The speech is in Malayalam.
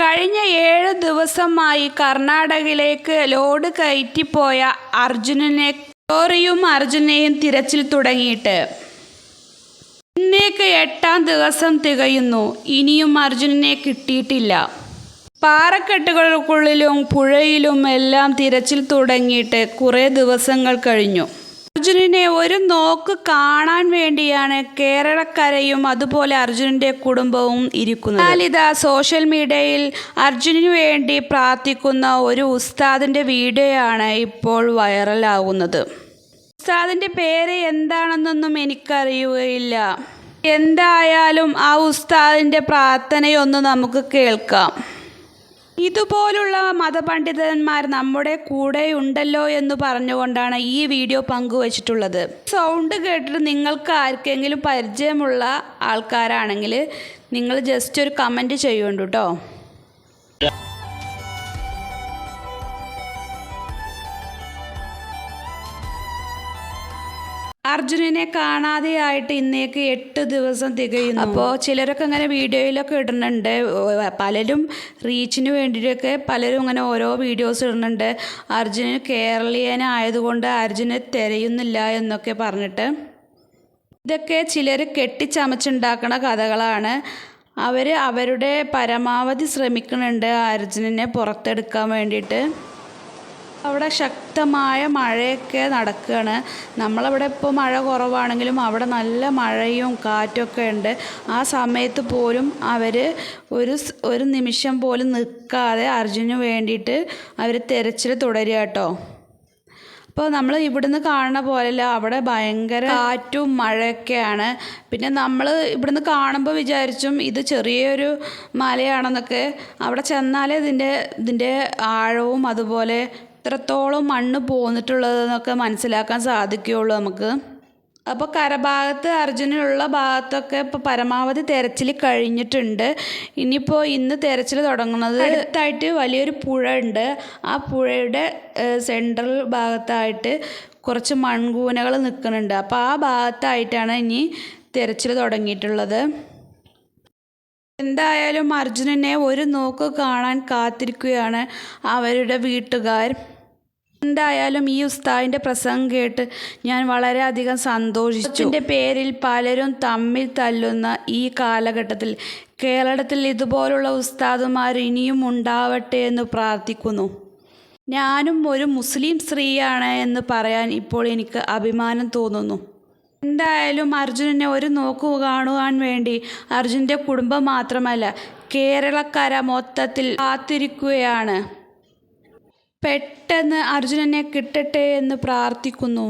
കഴിഞ്ഞ ഏഴ് ദിവസമായി കർണാടകയിലേക്ക് ലോഡ് കയറ്റിപ്പോയ അർജുനനെ ലോറിയും അർജുനെയും തിരച്ചിൽ തുടങ്ങിയിട്ട്. ഇന്നേക്ക് എട്ടാം ദിവസം തികയുന്നു. ഇനിയും അർജുനനെ കിട്ടിയിട്ടില്ല. പാറക്കെട്ടുകൾക്കുള്ളിലും പുഴയിലും എല്ലാം തിരച്ചിൽ തുടങ്ങിയിട്ട് കുറേ ദിവസങ്ങൾ കഴിഞ്ഞു. അർജുനനെ ഒരു നോക്ക് കാണാൻ വേണ്ടിയാണ് കേരളക്കരയും അതുപോലെ അർജുനന്റെ കുടുംബവും ഇരിക്കുന്നത്. എന്നാലിതാ സോഷ്യൽ മീഡിയയിൽ അർജുനു വേണ്ടി പ്രാർത്ഥിക്കുന്ന ഒരു ഉസ്താദിന്റെ വീഡിയോ ആണ് ഇപ്പോൾ വൈറലാകുന്നത് ഉസ്താദിന്റെ പേര് എന്താണെന്നൊന്നും എനിക്കറിയുകയില്ല. എന്തായാലും ആ ഉസ്താദിന്റെ പ്രാർത്ഥനയൊന്ന് നമുക്ക് കേൾക്കാം. ഇതുപോലുള്ള മതപണ്ഡിതന്മാർ നമ്മുടെ കൂടെ ഉണ്ടല്ലോ എന്ന് പറഞ്ഞുകൊണ്ടാണ് ഈ വീഡിയോ പങ്കുവച്ചിട്ടുള്ളത്. സൗണ്ട് കേട്ടിട്ട് നിങ്ങൾക്ക് ആർക്കെങ്കിലും പരിചയമുള്ള ആൾക്കാരാണെങ്കിൽ നിങ്ങൾ ജസ്റ്റ് ഒരു കമന്റ് ചെയ്യുന്നുണ്ട് കേട്ടോ. അർജുനനെ കാണാതെയായിട്ട് ഇന്നേക്ക് എട്ട് ദിവസം തികയുന്നു. അപ്പോൾ ചിലരൊക്കെ അങ്ങനെ വീഡിയോയിലൊക്കെ ഇടുന്നുണ്ട്. പലരും റീച്ചിന് വേണ്ടിയിട്ടൊക്കെ പലരും അങ്ങനെ ഓരോ വീഡിയോസ് ഇടുന്നുണ്ട്. അർജുനൻ കേരളീയനായതുകൊണ്ട് അർജുനെ തിരയുന്നില്ല എന്നൊക്കെ പറഞ്ഞിട്ട് ഇതൊക്കെ ചിലർ കെട്ടിച്ചമച്ചുണ്ടാക്കുന്ന കഥകളാണ്. അവർ അവരുടെ പരമാവധി ശ്രമിക്കുന്നുണ്ട് അർജുനനെ പുറത്തെടുക്കാൻ വേണ്ടിയിട്ട്. അവിടെ ശക്തമായ മഴയൊക്കെ നടക്കുകയാണ്. നമ്മളവിടെ ഇപ്പോൾ മഴ കുറവാണെങ്കിലും അവിടെ നല്ല മഴയും കാറ്റൊക്കെ ഉണ്ട്. ആ സമയത്ത് പോലും അവർ ഒരു ഒരു നിമിഷം പോലും നിൽക്കാതെ അർജുനു വേണ്ടിയിട്ട് അവർ തിരച്ചിൽ തുടരുക കേട്ടോ. അപ്പോൾ നമ്മൾ ഇവിടുന്ന് കാണുന്ന പോലെയല്ല അവിടെ ഭയങ്കര കാറ്റും മഴയൊക്കെയാണ്. പിന്നെ നമ്മൾ ഇവിടുന്ന് കാണുമ്പോൾ വിചാരിച്ചും ഇത് ചെറിയൊരു മലയാണെന്നൊക്കെ. അവിടെ ചെന്നാലേ ഇതിന്റെ ഇതിന്റെ ആഴവും അതുപോലെ ഇത്രത്തോളം മണ്ണ് പോന്നിട്ടുള്ളതെന്നൊക്കെ മനസ്സിലാക്കാൻ സാധിക്കുകയുള്ളൂ നമുക്ക്. അപ്പോൾ കരഭാഗത്ത് അർജുനുള്ള ഭാഗത്തൊക്കെ ഇപ്പോൾ പരമാവധി തെരച്ചിൽ കഴിഞ്ഞിട്ടുണ്ട്. ഇനിയിപ്പോൾ ഇന്ന് തെരച്ചിൽ തുടങ്ങുന്നത് അടുത്തായിട്ട് വലിയൊരു പുഴ ഉണ്ട്. ആ പുഴയുടെ സെൻട്രൽ ഭാഗത്തായിട്ട് കുറച്ച് മൺകൂനകൾ നിൽക്കുന്നുണ്ട്. അപ്പോൾ ആ ഭാഗത്തായിട്ടാണ് ഇനി തെരച്ചിൽ തുടങ്ങിയിട്ടുള്ളത്. എന്തായാലും അർജുനനെ ഒരു നോക്ക് കാണാൻ കാത്തിരിക്കുകയാണ് അവരുടെ വീട്ടുകാർ. എന്തായാലും ഈ ഉസ്താദിന്റെ പ്രസംഗം കേട്ട് ഞാൻ വളരെയധികം സന്തോഷിച്ചു. എന്റെ പേരിൽ പലരും തമ്മിൽ തല്ലുന്ന ഈ കാലഘട്ടത്തിൽ കേരളത്തിൽ ഇതുപോലുള്ള ഉസ്താദുമാർ ഇനിയും ഉണ്ടാവട്ടെ എന്ന് പ്രാർത്ഥിക്കുന്നു. ഞാനും ഒരു മുസ്ലിം സ്ത്രീയാണ് എന്ന് പറയാൻ ഇപ്പോൾ എനിക്ക് അഭിമാനം തോന്നുന്നു. എന്തായാലും അർജുനനെ ഒരു നോക്കു കാണുവാൻ വേണ്ടി അർജുന്റെ കുടുംബം മാത്രമല്ല കേരളക്കര മൊത്തത്തിൽ കാത്തിരിക്കുകയാണ്. പെട്ടെന്ന് അർജുനനെ കിട്ടട്ടെ എന്ന് പ്രാർത്ഥിക്കുന്നു.